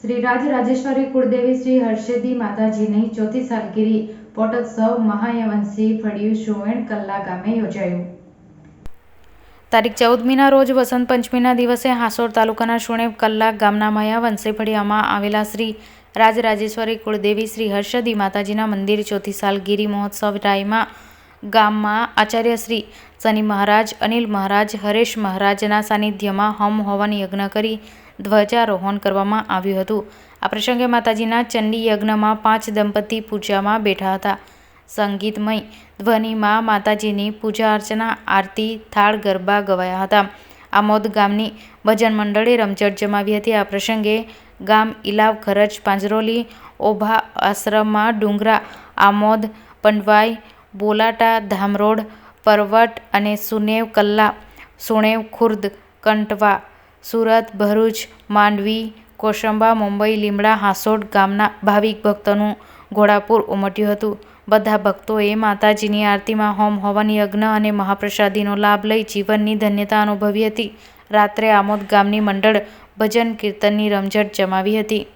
શ્રી રાજરાજેશ્વરી કુળદેવી શ્રી હર્ષદી માતાજીની ચોથી સાલગીરી પોટોત્સવ મહાયવંશી ફળિયું સુવેણ કલ્લા ગામે યોજાયું. તારીખ ચૌદમીના રોજ વસંત પંચમીના દિવસે હાસોર તાલુકાના સુણેવ કલ્લા ગામના માયાવંશી ફળિયામાં આવેલા શ્રી રાજરાજેશ્વરી કુળદેવી શ્રી હર્ષદી માતાજીના મંદિર ચોથી સાલગીરી મહોત્સવ રાયમાં ગામમાં આચાર્ય શ્રી શનિ મહારાજ, અનિલ મહારાજ, હરેશ મહારાજના સાનિધ્યમાં હોમ હવન યજ્ઞ કરી ધ્વજારોહણ કરવામાં આવ્યું હતું. આ પ્રસંગે માતાજીના ચંડી યજ્ઞમાં પાંચ દંપતી પૂજામાં બેઠા હતા. સંગીતમય ધ્વનિમાં માતાજીની પૂજા અર્ચના, આરતી, થાળ, ગરબા ગવાયા હતા. આમોદ ગામની ભજન મંડળે રમઝટ જમાવી હતી. આ પ્રસંગે ગામ ઇલાવ ખરચ પાંજરોલી, ઓભા આશ્રમમાં ડુંગરા, આમોદ, પંડવાઈ, બોલાટા, ધામરોડ, પરવટ અને સુનેવ કલ્લા, સુણેવ, ખુર્દ, કંટવા સુરત, ભરૂચ, માંડવી કોસંબા મુંબઈ, લીમડા હાંસોડ ગામના ભાવિક ભક્તોનું ઘોડાપૂર ઉમટ્યું હતું. બધા ભક્તોએ માતાજીની આરતીમાં હોમ હવન યજ્ઞ અને મહાપ્રસાદીનો લાભ લઈ જીવનની ધન્યતા અનુભવી હતી. રાત્રે આમોદ ગામની મંડળ ભજન કીર્તનની રમઝટ જમાવી હતી.